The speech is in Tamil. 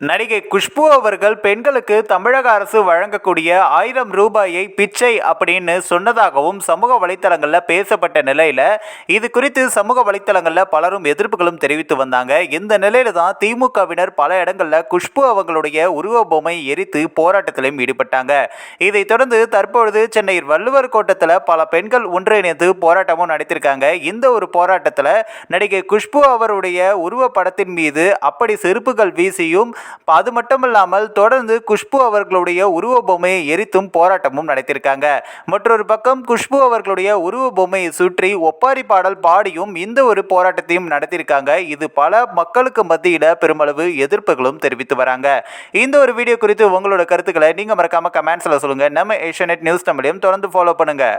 நடிகை குஷ்பு அவர்கள் பெண்களுக்கு தமிழக அரசு வழங்கக்கூடிய ஆயிரம் ரூபாயை பிச்சை அப்படின்னு சொன்னதாகவும் சமூக வலைத்தளங்களில் பேசப்பட்ட நிலையில் இது குறித்து சமூக வலைத்தளங்களில் பலரும் எதிர்ப்புகளும் தெரிவித்து வந்தாங்க. இந்த நிலையில தான் திமுகவினர் பல இடங்களில் குஷ்பு அவர்களுடைய உருவ பொம்மை எரித்து போராட்டத்திலும் ஈடுபட்டாங்க. இதைத் தொடர்ந்து தற்பொழுது சென்னை வள்ளுவர் கோட்டத்தில் பல பெண்கள் ஒன்றிணைந்து போராட்டமும் நடத்தியிருக்காங்க இந்த ஒரு போராட்டத்தில் நடிகை குஷ்பு அவருடைய உருவப்படத்தின் மீது அப்படி செருப்புகள் வீசியும் இப்போ அது மட்டும் இல்லாமல் தொடர்ந்து குஷ்பு அவர்களுடைய உருவ பொம்மையை எரித்தும் போராட்டமும் நடத்தியிருக்காங்க. மற்றொரு பக்கம் குஷ்பு அவர்களுடைய உருவ பொம்மையை சுற்றி ஒப்பாரி பாடல் பாடியும் இந்த ஒரு போராட்டத்தையும் நடத்தியிருக்காங்க. இது பல மக்களுக்கு மத்தியில் பெருமளவு எதிர்ப்புகளும் தெரிவித்து வராங்க. இந்த ஒரு வீடியோ குறித்து உங்களோட கருத்துக்களை நீங்கள் மறக்காமல் கமெண்ட்ஸில் சொல்லுங்கள் நம்ம ஏஷியநெட் நியூஸ் தமிழையும் தொடர்ந்து ஃபாலோ பண்ணுங்கள்